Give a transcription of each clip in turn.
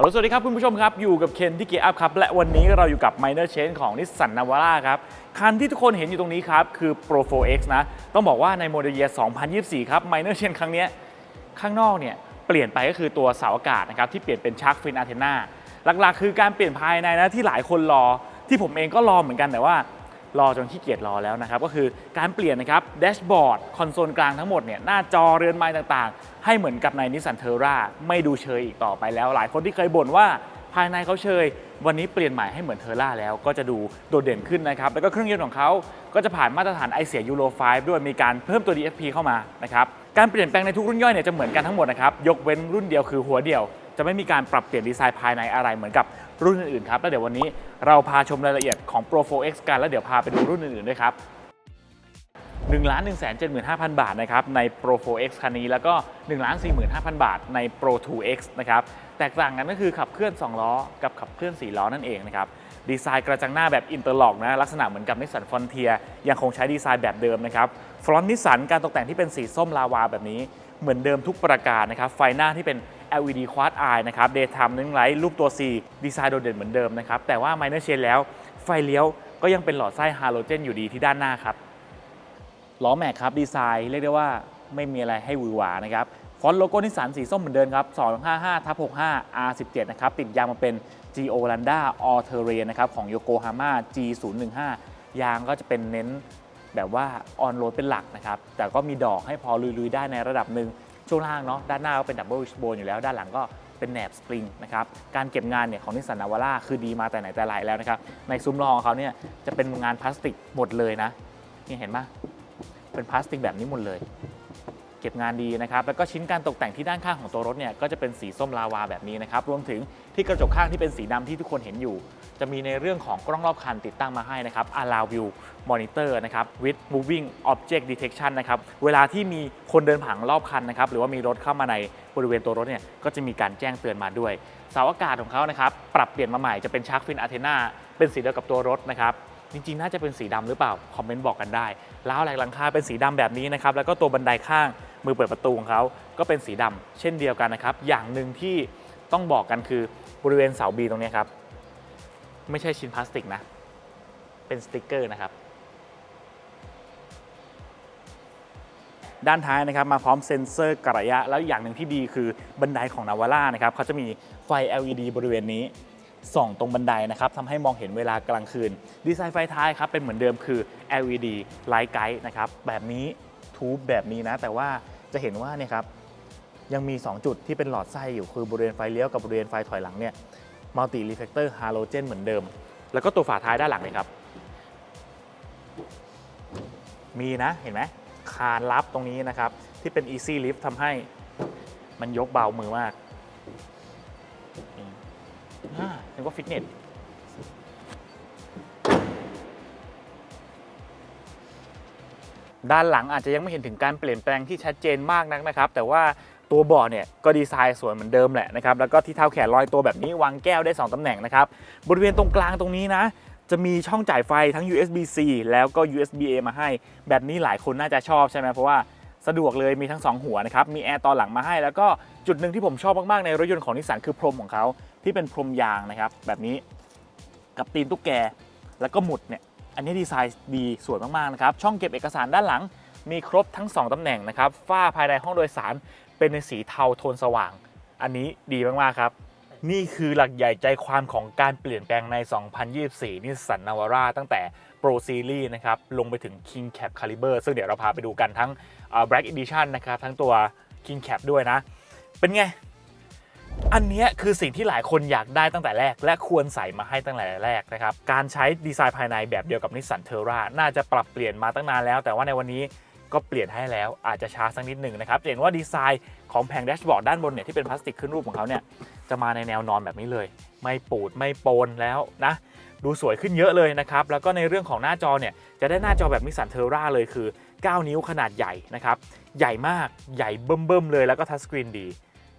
ฮัลโหลสวัสดีครับคุณผู้ชมครับ อยู่กับเคนที่เกียร์อัพครับ และวันนี้เราอยู่กับ Minor Change ของนิสสันนาวาร่าครับ คันที่ทุกคนเห็นอยู่ตรงนี้ครับ คือ Pro 4X นะ ต้องบอกว่าในโมเดลเยียร์2024 ครับ Minor Change ครั้งนี้ข้างนอกเนี่ย เปลี่ยนไปก็คือตัวเสาอากาศนะครับ ที่เปลี่ยนเป็นชักฟินอะเทน่าหลักๆ คือการเปลี่ยนภายในนะที่หลายคนรอที่ผมเองก็รอเหมือนกันแต่ว่า รอจนขี้เกียจรอแล้วนะครับ ก็คือการเปลี่ยนนะครับแดชบอร์ดคอนโซลกลางทั้งหมดเนี่ยหน้าจอเรือนไม้ต่างๆ ให้เหมือนกับในนิสสันเทอร่าไม่ดูเชยอีกต่อไปแล้ว หลายคนที่เคยบ่นว่าภายในเขาเชย วันนี้เปลี่ยนใหม่ให้เหมือนเทอร่าแล้วก็จะดูโดดเด่นขึ้นนะครับ แล้วก็เครื่องยนต์ของเขาก็จะผ่านมาตรฐานไอเสียยูโร5ด้วยมีการเพิ่มตัว DFP เข้ามานะครับการเปลี่ยนแปลงในทุกรุ่นย่อยเนี่ยจะเหมือนกันทั้งหมดนะครับยกเว้นรุ่นเดียวคือหัวเดียว จะไม่มีการปรับเปลี่ยนดีไซน์ภายในอะไรเหมือนกับ รุ่นอื่นๆครับ แล้วเดี๋ยววันนี้เราพาชมรายละเอียดของ Pro 4X กันแล้วเดี๋ยวพาไปดูรุ่นอื่นๆด้วยครับ1 1 7 5 0 0 0 บาทนะครับใน Pro 4X คันนี้ แล้วก็ 1 4 5 0 0 0 บาทใน Pro 2X นะครับแตกต่างกันก็คือขับเคลื่อน 2 ล้อ กับขับเคลื่อน 4 ล้อนั่นเองนะครับดีไซน์กระจังหน้าแบบอินเตอร์ล็อกนะลักษณะเหมือนกับนิสสันฟอนเทียยังคงใช้ดีไซน์แบบเดิมนะครับฟรอนต์นิสสันการตกแต่งที่เป็นสีส้มลาวาแบบนี้เหมือนเดิมทุกประการนะครับไฟหน้าที่เป็น LED Quad Eye นะครับ Daytime Running Light รูปตัว C ดีไซน์โดดเด่นเหมือนเดิมนะครับ แต่ว่า Minor Change แล้วไฟเลี้ยวก็ยังเป็นหลอดไส้ฮาโลเจนอยู่ดีที่ด้านหน้าครับล้อแม็กครับดีไซน์เรียกได้ว่าไม่มีอะไรให้หวือหวานะครับฟอนต์โลโก้นิสสันสีส้มเหมือนเดิมครับ 255ทับ65 R17 นะครับ ติดยางมาเป็น GO Landa All Terrain นะครับของ Yokohama G015 ยางก็จะเป็นเน้นแบบว่าออนโรดเป็นหลักนะครับ แต่ก็มีดอกให้พอลุยๆ ได้ในระดับหนึ่ง ช่วงล่างเนาะด้านหน้าก็เป็นดับเบิลโบนอยู่แล้วด้านหลังก็เป็นแหนบสปริงนะครับการเก็บงานเนี่ยของนิสสันนาวาร่าคือดีมาแต่ไหนแต่ไรแล้วนะครับในซุ้มล้อของเขาเนี่ยจะเป็นงานพลาสติกหมดเลยนะนี่เห็นปะเป็นพลาสติกแบบนี้หมดเลย เก็บงานดีนะครับแล้วก็ชิ้นการตกแต่งที่ด้านข้างของตัวรถเนี่ยก็จะเป็นสีส้มลาวาแบบนี้นะครับรวมถึงที่กระจกข้างที่เป็นสีดำที่ทุกคนเห็นอยู่ จะมีในเรื่องของกล้องรอบคันติดตั้งมาให้นะครับ Allow View Monitor นะครับ with Moving Object Detection นะครับ เวลาที่มีคนเดินผ่านรอบคันนะครับ หรือว่ามีรถเข้ามาในบริเวณตัวรถเนี่ย ก็จะมีการแจ้งเตือนมาด้วย เสาอากาศของเขานะครับ ปรับเปลี่ยนมาใหม่จะเป็นชาร์กฟินอะเทนาเป็นสีเดียวกับตัวรถนะครับ จริงๆ น่าจะเป็นสีดำหรือเปล่า คอมเมนต์บอกกันได้ล้วแหลหลังคาเป็นสีดำแบบนี้นะครับ แล้วก็ตัวบันไดข้างมือเปิดประตูของเขาก็เป็นสีดำเช่นเดียวกันนะครับ อย่างหนึ่งที่ต้องบอกกันคือบริเวณเสาบีตรงนี้ครับ ไม่ใช่ชิ้นพลาสติกนะ เป็นสติกเกอร์นะครับ ด้านท้ายนะครับมาพร้อมเซ็นเซอร์กระยะ แล้วอย่างหนึ่งที่ดีคือบันไดของนาวาร่านะครับเขาจะมีไฟ LED บริเวณนี้ส่องตรงบันไดนะครับทำให้มองเห็นเวลากลางคืน ดีไซน์ไฟท้ายครับเป็นเหมือนเดิมคือ LED Light Guide นะครับแบบนี้ทูบแบบนี้นะ แต่ว่าจะเห็นว่าเนี่ยครับยังมี 2 จุดที่เป็นหลอดไส้อยู่คือบริเวณไฟเลี้ยวกับบริเวณไฟถอยหลังเนี่ย มัลติรีเฟกเตอร์ฮาโลเจนเหมือนเดิม แล้วก็ตัวฝาท้ายด้านหลังเลยครับ มีนะเห็นไหมคานลับตรงนี้นะครับ ที่เป็น Easy Lift ทำให้มันยกเบามือมากนี่กว่าฟิตเนสด้านหลังอาจจะยังไม่เห็นถึงการเปลี่ยนแปลงที่ชัดเจนมากนักนะครับ แต่ว่า ตัวเบาะเนี่ยก็ดีไซน์สวยเหมือนเดิมแหละนะครับแล้วก็ที่เท้าแขนลอยตัวแบบนี้วางแก้วได้ 2ตำแหน่งนะครับบริเวณตรงกลางตรงนี้นะจะมีช่องจ่ายไฟทั้ง USB-C แล้วก็ USB-A มาให้ แบบนี้หลายคนน่าจะชอบใช่ไหมเพราะว่าสะดวกเลยมีทั้ง 2 หัวนะครับ มีแอร์ตอนหลังมาให้ แล้วก็จุดหนึ่งที่ผมชอบมาก ๆ ในรถยนต์ของนิสสันคือพรมของเขาที่เป็นพรมยางนะครับ แบบนี้กับตีนตุ๊กแก แล้วก็หมุดเนี่ย อันนี้ดีไซน์ดีสวยมาก ๆ นะครับ ช่องเก็บเอกสารด้านหลังมีครบทั้ง 2 ตำแหน่งนะครับฝ้าภายในห้องโดยสาร เป็นในสีเทาโทนสว่าง อันนี้ดีมาก ๆ ครับ นี่คือหลักใหญ่ใจความของการเปลี่ยนแปลงใน 2024 นิสสันนาวาร่าตั้งแต่ Pro Series นะครับ ลงไปถึง King Cap Caliber ซึ่งเดี๋ยวเราพาไปดูกันทั้ง Black Edition นะครับ ทั้งตัว King Cap ด้วยนะ เป็นไง อันนี้คือสิ่งที่หลายคนอยากได้ตั้งแต่แรก และควรใส่มาให้ตั้งแต่แรกนะครับ การใช้ดีไซน์ภายในแบบเดียวกับนิสสันเทอร่าน่าจะปรับเปลี่ยนมาตั้งนานแล้ว แต่ว่าในวันนี้ ก็เปลี่ยนให้แล้วอาจจะช้าสักนิดหนึ่งนะครับเห็นว่าดีไซน์ของแผงแดชบอร์ดด้านบนเนี่ยที่เป็นพลาสติกขึ้นรูปของเขาเนี่ยจะมาในแนวนอนแบบนี้เลย ไม่ปูดไม่โปนแล้วนะดูสวยขึ้นเยอะเลยนะครับ แล้วก็ในเรื่องของหน้าจอเนี่ยจะได้หน้าจอแบบนิสสันเทอร่าเลยคือ 9 นิ้วขนาดใหญ่นะครับ ใหญ่มากใหญ่เบิ่มๆเลยแล้วก็ทัชสกรีนดี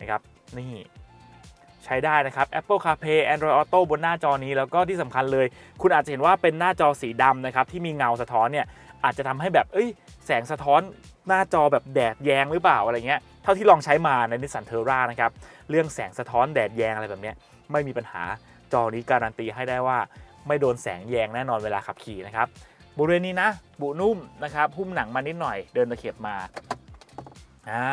นะครับนี่ใช้ได้นะครับ Apple CarPlay Android Auto บนหน้าจอนี้แล้วก็ที่สำคัญเลย คุณอาจจะเห็นว่าเป็นหน้าจอสีดำนะครับที่มีเงาสะท้อนเนี่ยอาจจะทำให้แบบเอ้ย แสงสะท้อนหน้าจอแบบแดดแยงหรือเปล่าอะไรเงี้ยถ้าท่าที่ลองใช้มาในนิสสันเทอร่านะครับเรื่องแสงสะท้อนแดดแยงอะไรแบบเนี้ยไม่มีปัญหาจอนี้การันตีให้ได้ว่า ไม่โดนแสงแยงแน่นอนเวลาขับขี่นะครับบริเวณนี้นะบุนุ่มนะครับหุ้มหนังมานิดหน่อยเดินตะเข็บมาอ่า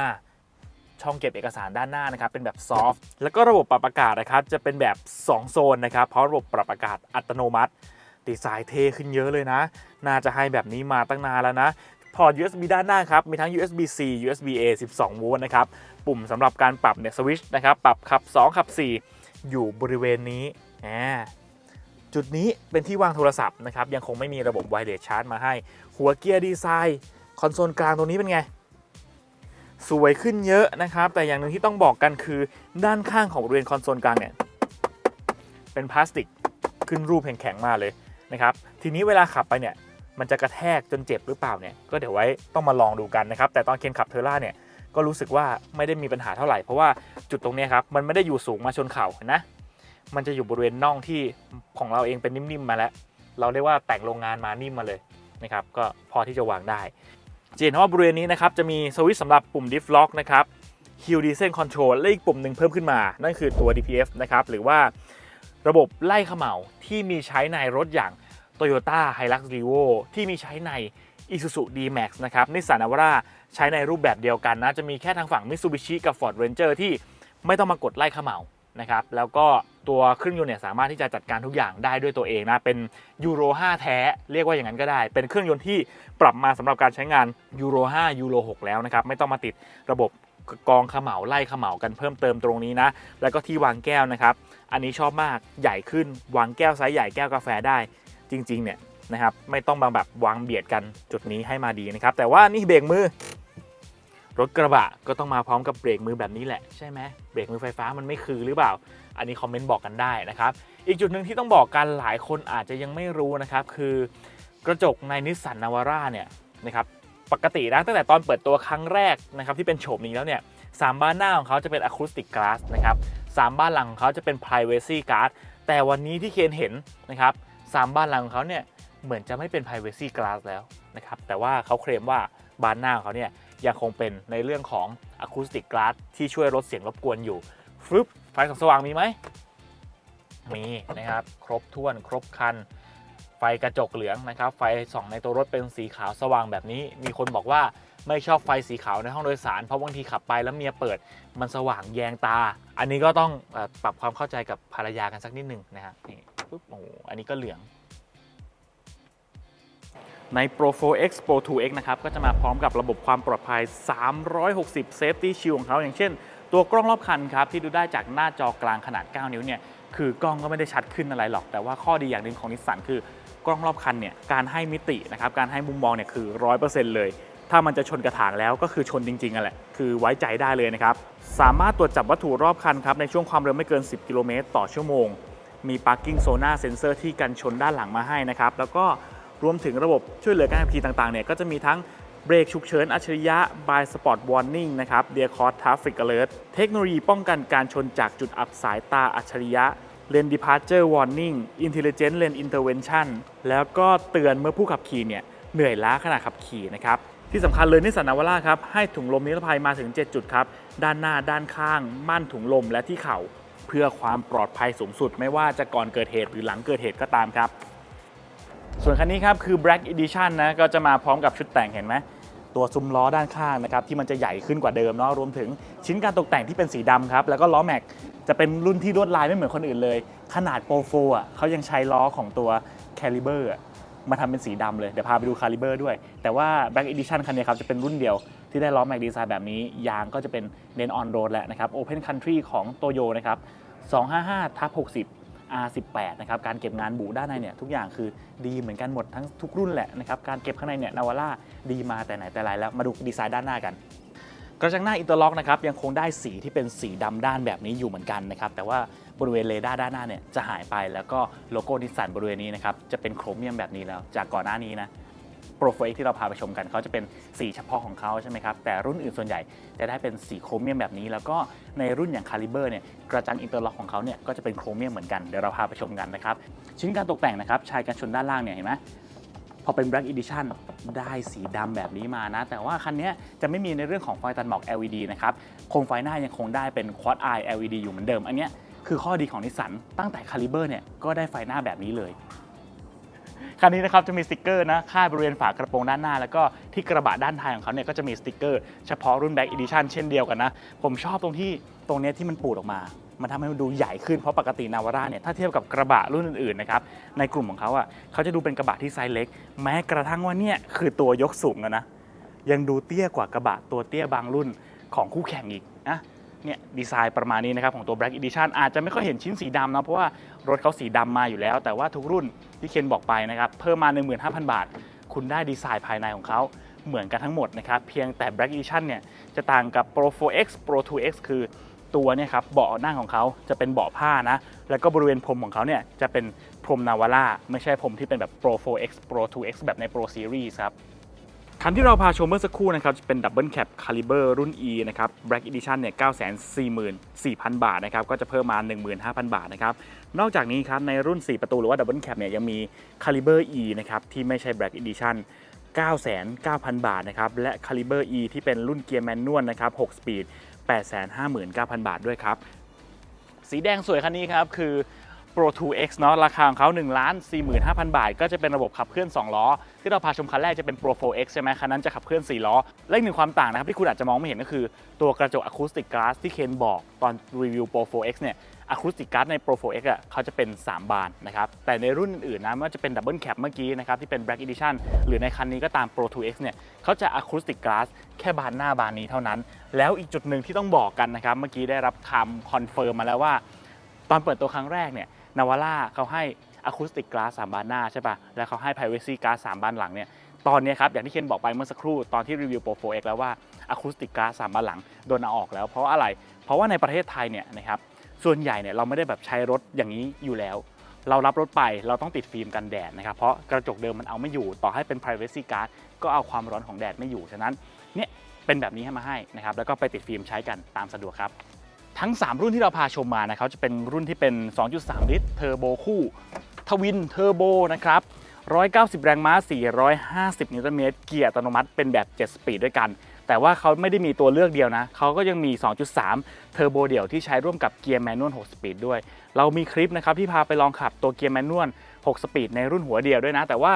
ช่องเก็บเอกสารด้านหน้านะครับเป็นแบบซอฟต์แล้วก็ระบบปรับอากาศนะครับจะเป็นแบบ 2 โซนนะครับเพราะระบบปรับอากาศอัตโนมัติดีไซน์เทขึ้นเยอะเลยนะ น่าจะให้แบบนี้มาตั้งนานแล้วนะ พอร์ต USB ด้านหน้าครับ มีทั้ง USB C USB A 12 โวลต์นะครับ ปุ่มสำหรับการปรับเนี่ยสวิชนะครับ ปรับขับ 2 ขับ 4 อยู่บริเวณนี้ จุดนี้เป็นที่วางโทรศัพท์นะครับ ยังคงไม่มีระบบไวเลสชาร์จมาให้ หัวเกียร์ดีไซน์ คอนโซลกลางตรงนี้เป็นไง สวยขึ้นเยอะนะครับ แต่อย่างหนึ่งที่ต้องบอกกันคือ ด้านข้างของบริเวณคอนโซลกลางเนี่ย เป็นพลาสติกขึ้นรูปแข็งๆมาเลยนะครับ ทีนี้เวลาขับไปเนี่ย มันจะกระแทกจนเจ็บหรือเปล่าเนี่ยก็เดี๋ยวไว้ต้องมาลองดูกันนะครับ แต่ตอนเคนขับเทอร่าเนี่ยก็รู้สึกว่าไม่ได้มีปัญหาเท่าไหร่ เพราะว่าจุดตรงนี้ครับมันไม่ได้อยู่สูงมาชนเข่านะมันจะอยู่บริเวณน่องที่ของเราเองเป็นนิ่มๆมาแล้ว เราเรียกว่าแต่งโรงงานมานิ่มมาเลยนะครับก็พอที่จะวางได้จะเห็นว่าบริเวณนี้นะครับจะมีสวิตช์สำหรับปุ่ม diff lock นะครับ Hill Descent Control และอีกปุ่มหนึ่งเพิ่มขึ้นมา นั่นคือตัว DPF นะครับหรือว่าระบบไล่เขม่าที่มีใช้ในรถอย่าง Toyota Hilux Revo ที่มีใช้ใน Isuzu D-Max นะครับ Nissan Navara ใช้ในรูปแบบเดียวกันนะ จะมีแค่ทางฝั่ง Mitsubishi กับ Ford Ranger ที่ไม่ต้องมากดไล่เขม่านะครับ แล้วก็ตัวเครื่องยนต์เนี่ยสามารถที่จะจัดการทุกอย่างได้ด้วยตัวเองนะ เป็นยูโร 5 แท้ เรียกว่าอย่างนั้นก็ได้ เป็นเครื่องยนต์ที่ปรับมาสำหรับการใช้งานยูโร 5 ยูโร 6 แล้วนะครับ ไม่ต้องมาติดระบบกองเขม่าไล่เขม่ากันเพิ่มเติมตรงนี้นะ แล้วก็ที่วางแก้วนะครับ อันนี้ชอบมาก ใหญ่ขึ้น วางแก้วไซส์ใหญ่แก้วกาแฟได้ จริงๆเนี่ยนะครับไม่ต้องบางแบบวางเบียดกันจุดนี้ให้มาดีนะครับ แต่ว่านี่เบรกมือ รถกระบะก็ต้องมาพร้อมกับเบรกมือแบบนี้แหละใช่ไหมเบรกมือไฟฟ้ามันไม่คือหรือเปล่า อันนี้คอมเมนต์บอกกันได้นะครับ อีกจุดหนึ่งที่ต้องบอกกันหลายคนอาจจะยังไม่รู้นะครับ คือกระจกในนิสสันนาวาร่าเนี่ยนะครับปกตินะตั้งแต่ตอนเปิดตัวครั้งแรกนะครับที่เป็นโฉมนี้แล้วเนี่ยสามบ้านหน้าของเขาจะเป็นอะคูสติกก a าสนะครับสามบ้านหลังของเขาจะเป็น privacy glass แต่วันนี้ที่เคนเห็นนะครับ สามบ้านหลังของเขาเนี่ยเหมือนจะไม่เป็น privacy glass แล้วนะครับแต่ว่าเขาเคลมว่าบานหน้าของเขาเนี่ยยังคงเป็นในเรื่องของ acoustic glass ที่ช่วยลดเสียงรบกวนอยู่ฟึบไฟส่องสว่างมีไหมมีนะครับครบถ้วนครบคัน ไฟกระจกเหลืองนะครับไฟส่องในตัวรถเป็นสีขาวสว่างแบบนี้ มีคนบอกว่าไม่ชอบไฟสีขาวในห้องโดยสาร เพราะบางทีขับไปแล้วเมียเปิดมันสว่างแยงตา อันนี้ก็ต้องปรับความเข้าใจกับภรรยากันสักนิดหนึ่งนะฮะนี่ ปุ๊บโอ้โหอันนี้ก็เหลือง ใน Pro 4X Pro 2X นะครับ ก็จะมาพร้อมกับระบบความปลอดภัย 360 Safety Shield ของเขาอย่างเช่น ตัวกล้องรอบคันครับ ที่ดูได้จากหน้าจอกลางขนาด 9 นิ้วเนี่ย คือกล้องก็ไม่ได้ชัดขึ้นอะไรหรอก แต่ว่าข้อดีอย่างหนึ่งของนิสสันคือกล้องรอบคันเนี่ย การให้มิตินะครับ การให้มุมมองเนี่ยคือ 100%เลยถ้ามันจะชนกระถางแล้วก็คือชนจริงๆอะแหละ คือไว้ใจได้เลยนะครับ สามารถตรวจจับวัตถุรอบคันครับ ในช่วงความเร็วไม่เกิน 10 กิโลเมตรต่อชั่วโมง มี parking sonar sensor ที่กันชนด้านหลังมาให้นะครับ แล้วก็รวมถึงระบบช่วยเหลือการขับขี่ต่างๆเนี่ยก็จะมีทั้งเบรกฉุกเฉินอัจฉริยะ by spot warning นะครับ dear cross traffic alert เทคโนโลยีป้องกันการชนจากจุดอับสายตาอัจฉริยะ lane departure warning intelligent lane intervention แล้วก็เตือนเมื่อผู้ขับขี่เนี่ยเหนื่อยล้าขณะขับขี่นะครับที่สำคัญเลยนิสสันนาวาร่าครับให้ถุงลมนิรภัยมาถึง 7 จุดครับ ด้านหน้าด้านข้าง ม่านถุงลมและที่เข่า เพื่อความปลอดภัยสูงสุด ไม่ว่าจะก่อนเกิดเหตุหรือหลังเกิดเหตุก็ตามครับ ส่วนคันนี้ครับคือ Black Edition นะก็จะมาพร้อมกับชุดแต่งเห็นไหมตัวซุ้มล้อด้านข้างนะครับที่มันจะใหญ่ขึ้นกว่าเดิมเนาะรวมถึงชิ้นการตกแต่งที่เป็นสีดำครับแล้วก็ล้อแม็กจะเป็นรุ่นที่ลวดลายไม่เหมือนคนอื่นเลย ขนาดโปรโฟอะเขายังใช้ล้อของตัว Caliber อะ มาทำเป็นสีดำเลย เดี๋ยวพาไปดูคาลิเบอร์ด้วย แต่ว่า Black Edition คันนี้ครับจะเป็นรุ่นเดียวที่ได้ล้อแม็กดีไซน์แบบนี้ ยางก็จะเป็นเน้นออนโรดแหละนะครับ Open Country ของโตโยนะครับ255ทับ60 R18 นะครับ การเก็บงานบูด้านในเนี่ยทุกอย่างคือดีเหมือนกันหมดทั้งทุกรุ่นแหละนะครับ การเก็บข้างในเนี่ยนาวาร่าดีมาแต่ไหนแต่ไรแล้ว มาดูดีไซน์ด้านหน้ากัน กระจังหน้าอินเตอร์ล็อกนะครับยังคงได้สีที่เป็นสีดำด้านแบบนี้อยู่เหมือนกันนะครับแต่ว่าบริเวณเรดาร์ด้านหน้าเนี่ยจะหายไปแล้วก็โลโก้นิสสันบริเวณนี้นะครับจะเป็นโครเมียมแบบนี้แล้ว จากก่อนหน้านี้นะโปรโฟเอ็กที่เราพาไปชมกันเขาจะเป็นสีเฉพาะของเขาใช่ไหมครับแต่รุ่นอื่นส่วนใหญ่จะได้เป็นสีโครเมียมแบบนี้ แล้วก็ในรุ่นอย่างคาลิเบอร์เนี่ยกระจังอินเตอร์ล็อกของเขาเนี่ยก็จะเป็นโครเมียมเหมือนกันเดี๋ยวเราพาไปชมกันนะครับชิ้นการตกแต่งนะครับชายกันชนด้านล่างเนี่ยเห็นไหม พอเป็น Black Edition ได้สีดำแบบนี้มานะ แต่ว่าคันนี้จะไม่มีในเรื่องของไฟตัดหมอก LED นะครับ โคมไฟหน้ายังคงได้เป็น Quad Eye LED อยู่เหมือนเดิม อันนี้คือข้อดีของนิสสันตั้งแต่ Caliber เนี่ยก็ได้ไฟหน้าแบบนี้เลยคันนี้นะครับจะมีสติกเกอร์นะค่ายบริเวณฝากระโปรงด้านหน้า แล้วก็ที่กระบะด้านท้ายของเขาเนี่ยก็จะมีสติกเกอร์ เฉพาะรุ่น Black Edition เช่นเดียวกันนะ ผมชอบตรงที่ตรงนี้ที่มันปูดออกมา มันทำให้มันดูใหญ่ขึ้นเพราะปกตินาวาร่าเนี่ยถ้าเทียบกับกระบะรุ่นอื่นๆนะครับในกลุ่มของเขาอะเขาจะดูเป็นกระบะที่ไซส์เล็ก แม้กระทั่งว่าเนี่ยคือตัวยกสูงนะยังดูเตี้ยกว่ากระบะตัวเตี้ยบางรุ่นของคู่แข่งอีกนะเนี่ยดีไซน์ประมาณนี้นะครับของตัว Black Edition อาจจะไม่ค่อยเห็นชิ้นสีดำนะเพราะว่ารถเขาสีดำมาอยู่แล้ว แต่ว่าทุกรุ่นที่เคนบอกไปนะครับเพิ่มมา 15,000 บาท คุณได้ดีไซน์ภายในของเขาเหมือนกันทั้งหมดนะครับ เพียงแต่ Black Edition เนี่ยจะต่างกับ Pro 4X Pro 2X คือ ตัวเนี่ยครับเบาะนั่งของเขาจะเป็นเบาะผ้านะ แล้วก็บริเวณพรมของเขาเนี่ยจะเป็นพรมนาวาร่าไม่ใช่พรมที่เป็นแบบ Pro 4X Pro 2X แบบใน Pro Series ครับคันที่เราพาชมเมื่อสักครู่นะครับจะเป็นดับเบิลแคปคาลิเบอร์รุ่น E นะครับ Black Edition เนี่ย 944,000 บาทนะครับ ก็จะเพิ่มมา 15,000 บาทนะครับ นอกจากนี้ครับ ในรุ่น 4 ประตูหรือว่าดับเบิลแคปเนี่ยยังมีคาลิเบอร์ E นะครับ ที่ไม่ใช่ Black Edition 99,000 บาทนะครับ และคาลิเบอร์ E ที่เป็นรุ่นเกียร์แมนนวลนะครับ 6 สปีด 859,000 บาทด้วยครับ สีแดงสวยคันนี้ครับคือ Pro 2X เนาะราคาของเขา1ล้าน45,000 บาท ก็จะเป็นระบบขับเคลื่อน 2 ล้อ ที่เราพาชมคันแรกจะเป็น Pro 4X ใช่ไหมคันนั้นจะขับเคลื่อน 4 ล้อ และอีกหนึ่งความต่างนะครับที่คุณอาจจะมองไม่เห็นก็คือ ตัวกระจกอะคูสติกก a าสที่เคนบอกตอนรีวิว Pro 4X เนี่ยอะคูสติกก a าสใน Pro 4X อะเขาจะเป็น 3 บานนะครับ แต่ในรุ่นอื่นๆนะไม่ว่าจะเป็น Double Cab เมื่อกี้นะครับ ที่เป็น Black Edition หรือในคันนี้ก็ตาม Pro 2X เนี่ยเขาจะอะคูสติกก a าสแค่บานหน้าบานนี้เท่านั้น แล้วอีกจุดหนึ่งที่ต้องบอกกันนะครับ เมื่อกี้ได้รับคำคอนเฟิร์มมาแล้วว่า ตอนเปิดตัวครั้งแรกเนี่ย นาวาร่าเขาให้อะคูสติกก a าสสามบานหน้าใช่ปะแล้วเขาให้ Privacy Glass สามบานหลังเนี่ย ตอนนี้ครับ อย่างที่เคนบอกไปเมื่อสักครู่ตอนที่รีวิว Pro 4X แล้วว่าอะคูสติกก a าสสามบานหลังโดนเอาออกแล้ว เพราะอะไร เพราะว่าในประเทศไทยเนี่ยนะครับ ส่วนใหญ่เนี่ยเราไม่ได้แบบใช้รถอย่างนี้อยู่แล้ว เรารับรถไปเราต้องติดฟิล์มกันแดดนะครับ เพราะกระจกเดิมมันเอาไม่อยู่ ต่อให้เป็น Privacy Glass ก็เอาความร้อนของแดดไม่อยู่ ฉะนั้นเนี่ยเป็นแบบนี้ให้มาให้นะครับ แล้วก็ไปติดฟิล์มใช้กันตามสะดวกครับ ทั้ง 3 รุ่นที่เราพาชมมานะครับจะเป็นรุ่นที่เป็น 2.3 ลิตรเทอร์โบคู่ทวินเทอร์โบนะครับ 190 แรงม้า 450 นิวตันเมตร เกียร์อัตโนมัติเป็นแบบ 7 สปีดด้วยกัน แต่ว่าเขาไม่ได้มีตัวเลือกเดียวนะ เขาก็ยังมี 2.3 เทอร์โบเดี่ยวที่ใช้ร่วมกับเกียร์แมนนวล 6 สปีดด้วย เรามีคลิปนะครับที่พาไปลองขับตัวเกียร์แมนนวล 6 สปีดในรุ่นหัวเดียวด้วยนะ แต่ว่า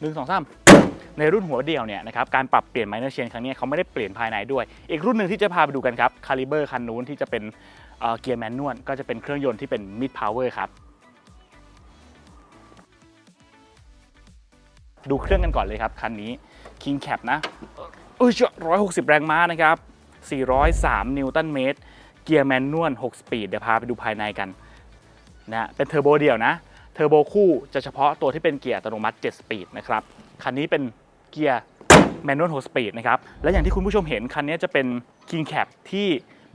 1 2 3 ในรุ่นหัวเดียวเนี่ยนะครับการปรับเปลี่ยนไมเนอร์เชนครั้งนี้เขาไม่ได้เปลี่ยนภายในด้วย อีกรุ่นหนึ่งที่จะพาไปดูกันครับคาลิเบอร์คันนู้นที่จะเป็นเเกียร์แมนนวลก็จะเป็นเครื่องยนต์ที่เป็นมิดพาวเวอร์ครับดูเครื่องกันก่อนเลยครับ คันนี้ King Cap นะเออร้อยหกสิบแรงม้านะครับ 403 นิวตันเมตร เกียร์แมนนวล6สปีด เดี๋ยวพาไปดูภายในกันนะเป็นเทอร์โบเดี่ยวนะ เทอร์โบคู่จะเฉพาะตัวที่เป็นเกียร์อัตโนมัติ 7 สปีดนะครับ คันนี้เป็น เกียร์แมนนวล6สปีดนะครับ และอย่างที่คุณผู้ชมเห็นคันนี้จะเป็น King Cap ที่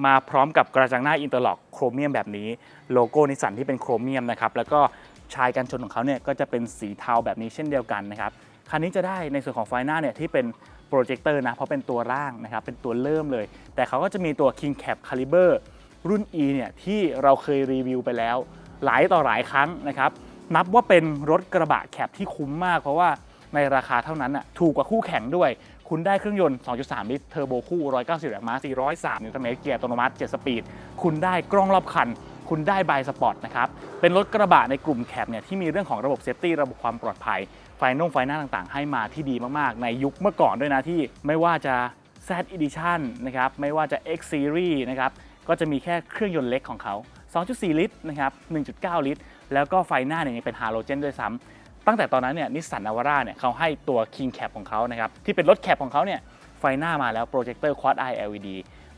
มาพร้อมกับกระจังหน้าอินเตอร์ล็อกโครเมียมแบบนี้ โลโก้นิสสันที่เป็นโครเมียมนะครับ แล้วก็ชายกันชนของเขาเนี่ยก็จะเป็นสีเทาแบบนี้เช่นเดียวกันนะครับ คันนี้จะได้ในส่วนของไฟหน้าเนี่ยที่เป็นโปรเจคเตอร์นะ เพราะเป็นตัวร่างนะครับ เป็นตัวเริ่มเลย แต่เขาก็จะมีตัว King Cap Caliber รุ่น E เนี่ยที่เราเคยรีวิวไปแล้ว หลายต่อหลายครั้งนะครับ นับว่าเป็นรถกระบะแคปที่คุ้มมากเพราะว่า ในราคาเท่านั้นอะถูกกว่าคู่แข่งด้วย คุณได้เครื่องยนต์ 2.3 ลิตรเทอร์โบคู่ 190 แรงม้า 403 นิวตันเมตรเกียร์อัตโนมัติ 7 สปีด คุณได้กล้องรอบคัน คุณได้ไบสปอร์ตนะครับ เป็นรถกระบะในกลุ่มแคปเนี่ยที่มีเรื่องของระบบเซฟตี้ระบบความปลอดภัย ไฟน่งไฟหน้าต่างๆ ให้มาที่ดีมากๆ ในยุคเมื่อก่อนด้วยนะที่ไม่ว่าจะ Z Edition นะครับไม่ว่าจะ X Series นะครับก็จะมีแค่เครื่องยนต์เล็กของเขา 2.4 ลิตรนะครับ 1.9 ลิตร แล้วก็ไฟหน้าเนี่ยยังเป็นฮาโลเจนด้วยซ้ำ ตั้งแต่ตอนนั้นเนี่ยนิสสันนาวาร่าเนี่ยเขาให้ตัว King Cap ของเขานะครับที่เป็นรถแคปของเขาเนี่ยไฟหน้ามาแล้วโปรเจคเตอร์ Quad Eye LED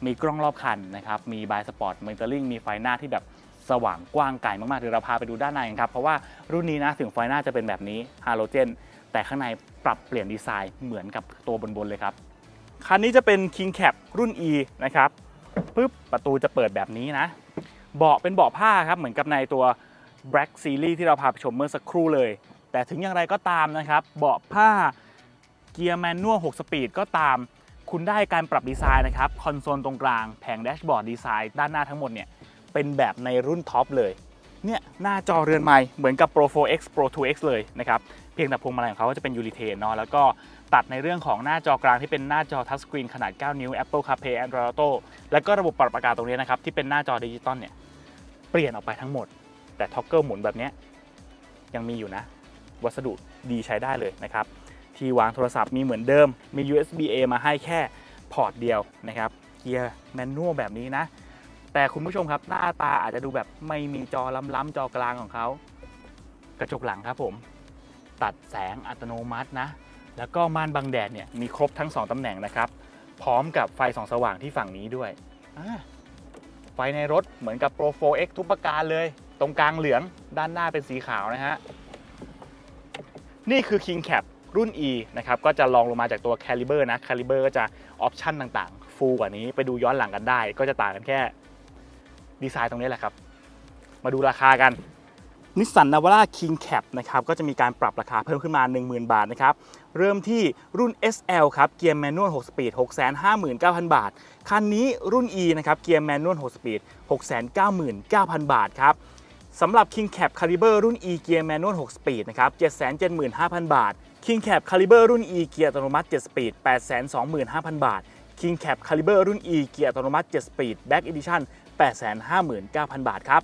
มีกล้องรอบคันนะครับมีบายสปอร์ตม n เตอร์ลิงมีไฟหน้าที่แบบสว่างกว้างไกลมากๆเดี๋ยวเราพาไปดูด้านในกันครับ เพราะว่ารุ่นนี้นะถึงไฟหน้าจะเป็นแบบนี้ฮาโลเจนแต่ข้างในปรับเปลี่ยนดีไซน์เหมือนกับตัวบนๆเลยครับ คันนี้จะเป็น King Cap รุ่น E นะครับปุ๊บประตูจะเปิดแบบนี้นะ เบาะเป็นเบาะผ้าครับ เหมือนกับในตัว Black Series ที่เราพาไปชมเมื่อสักครู่เลย แต่ถึงอย่างไรก็ตามนะครับ เบาะผ้าเกียร์แมนนวล6สปีดก็ตาม คุณได้การปรับดีไซน์นะครับคอนโซลตรงกลางแผงแดชบอร์ดดีไซน์ด้านหน้าทั้งหมดเนี่ยเป็นแบบในรุ่นท็อปเลยเนี่ยหน้าจอเรือนใหม่เหมือนกับ Pro 4X Pro 2X เลยนะครับ เพียงแต่พวงมาลัยของเขาก็จะเป็นยูริเทนเนาะแล้วก็ตัดในเรื่องของหน้าจอกลางที่เป็นหน้าจอทัชสกรีนขนาด 9 นิ้ว Apple CarPlay Android Auto แล้วก็ระบบปรับอากาศตรงนี้นะครับ ที่เป็นหน้าจอดิจิตอลเนี่ย เปลี่ยนออกไปทั้งหมด แต่ท็อกเกอร์หมุนแบบนี้ยยังมีอยู่นะ วัสดุดีใช้ได้เลยนะครับ ที่วางโทรศัพท์มีเหมือนเดิม มี USB A มาให้แค่พอร์ตเดียวนะครับ เกียร์แมนนวลแบบนี้นะ แต่คุณผู้ชมครับหน้าตาอาจจะดูแบบไม่มีจอล้ำๆจอกลางของเขากระจกหลังครับผม ตัดแสงอัตโนมัตินะ แล้วก็ม่านบังแดดเนี่ยมีครบทั้ง 2ตำแหน่งนะครับ พร้อมกับไฟส่องสว่างที่ฝั่งนี้ด้วย ไฟในรถเหมือนกับ Pro 4X ทุกประการเลย ตรงกลางเหลือง ด้านหน้าเป็นสีขาวนะฮะ นี่คือ King Cap รุ่น E นะครับก็จะลองลงมาจากตัว Caliber นะ Caliber ก็จะออปชั่นต่างๆ ฟูกว่านี้ไปดูย้อนหลังกันได้ ก็จะต่างกันแค่ดีไซน์ตรงนี้แหละครับ มาดูราคากันนิสสันนาวาร่า King Cap นะครับก็จะมีการปรับราคาเพิ่มขึ้นมา 10,000 บาทนะครับเริ่มที่รุ่น SL ครับเกียร์แมนนวล6สปีด659,000 บาท คันนี้รุ่น E นะครับเกียร์แมนนวล6สปีด699,000 บาทครับ สำหรับ King Cap Caliber รุ่น E เกียร์แมนนวล6สปีดนะครับ 775,000 บาท King Cap Caliber รุ่น E เกียร์อัตโนมัติ7สปีด825,000 บาท King Cap Caliber รุ่น E เกียร์อัตโนมัติ7สปีด Back Edition 859,000 บาทครับ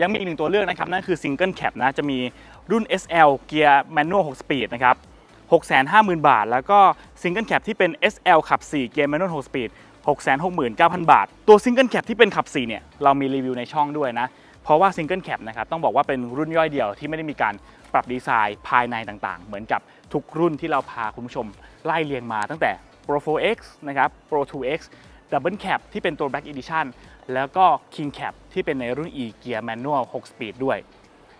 ยังมีอีกหนึ่งตัวเลือกนะครับ นั่นคือ Single Cap นะ จะมีรุ่น SL เกียร์แมนนวล6สปีดนะครับ 650,000 บาท แล้วก็ Single Cap ที่เป็น SL ขับ4เกียร์แมนนวล6สปีด669,000 บาท ตัว Single Cap ที่เป็นขับ 4 เนี่ย เรามีรีวิวในช่องด้วยนะ เพราะว่า Single Cap นะครับต้องบอกว่าเป็นรุ่นย่อยเดียวที่ไม่ได้มีการปรับดีไซน์ภายในต่างๆ เหมือนกับทุกรุ่นที่เราพาคุณผู้ชมไล่เรียงมาตั้งแต่ Pro 4X นะครับ Pro 2X Double Cap ที่เป็นตัว Black Edition แล้วก็ King Cap ที่เป็นในรุ่น E Gear Manual 6 Speed ด้วย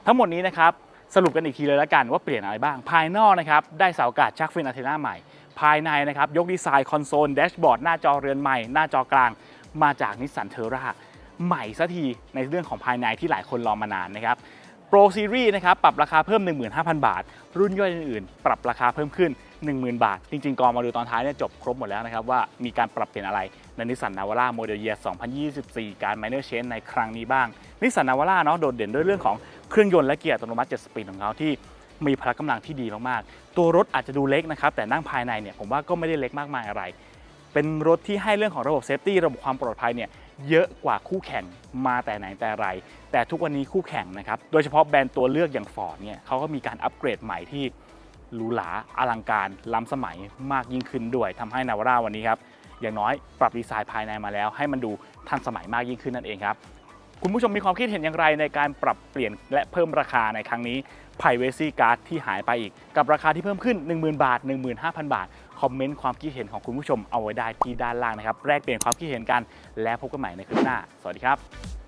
ทั้งหมดนี้นะครับสรุปกันอีกทีเลยแล้วกันว่าเปลี่ยนอะไรบ้าง ภายนอกนะครับได้เสาอากาศชักฟินอัลเทนาใหม่ ภายในนะครับยกดีไซน์คอนโซลแดชบอร์ดหน้าจอเรือนใหม่ หน้าจอกลาง มาจากนิสสันเทอร่า ใหม่สัทีในเรื่องของภายในที่หลายคนรอมานานนะครับ Pro Series นะครับปรับราคาเพิ่ม 15,000 บาท รุ่นย่อยอื่นๆ ปรับราคาเพิ่มขึ้น 10,000 บาท จริง ๆกองมาดูตอนท้ายเนี่ยจบครบหมดแล้วนะครับ ว่ามีการปรับเปลี่ยนอะไรในนิสสันนาวาร่าโมเดลเยีย2024 การ Minor Change ในครั้งนี้บ้างนิสสันนาวาร่าเนาะโดดเด่นด้วยเรื่องของเครื่องยนต์และเกียร์อัตโนมัติ 7 สปีดของเขาที่มีพละกำลังที่ดีมากๆ ตัวรถอาจจะดูเล็กนะครับ แต่นั่งภายในเนี่ยผมว่าก็ไม่ได้เล็กมากมายอะไร เป็นรถที่ให้เรื่องของระบบเซฟตี้ระบบความปลอดภัยเนี่ย เยอะกว่าคู่แข่งมาแต่ไหนแต่ไร แต่ทุกวันนี้คู่แข่งนะครับ โดยเฉพาะแบรนด์ตัวเลือกอย่างฟอร์ดเนี่ยเขาก็มีการอัปเกรดใหม่ที่หรูหราอลังการ ล้ำสมัยมากยิ่งขึ้นด้วยทำให้นาวาร่าวันนี้ครับ อย่างน้อยปรับดีไซน์ภายในมาแล้ว ให้มันดูทันสมัยมากยิ่งขึ้นนั่นเองครับ คุณผู้ชมมีความคิดเห็นอย่างไรในการปรับเปลี่ยนและเพิ่มราคาในครั้งนี้ Privacy Guard ที่หายไปอีก กับราคาที่เพิ่มขึ้น 10,000 บาท 15,000 บาท คอมเมนต์ความคิดเห็นของคุณผู้ชมเอาไว้ได้ที่ด้านล่างนะครับ แลกเปลี่ยนความคิดเห็นกัน และพบกันใหม่ในคลิปหน้า สวัสดีครับ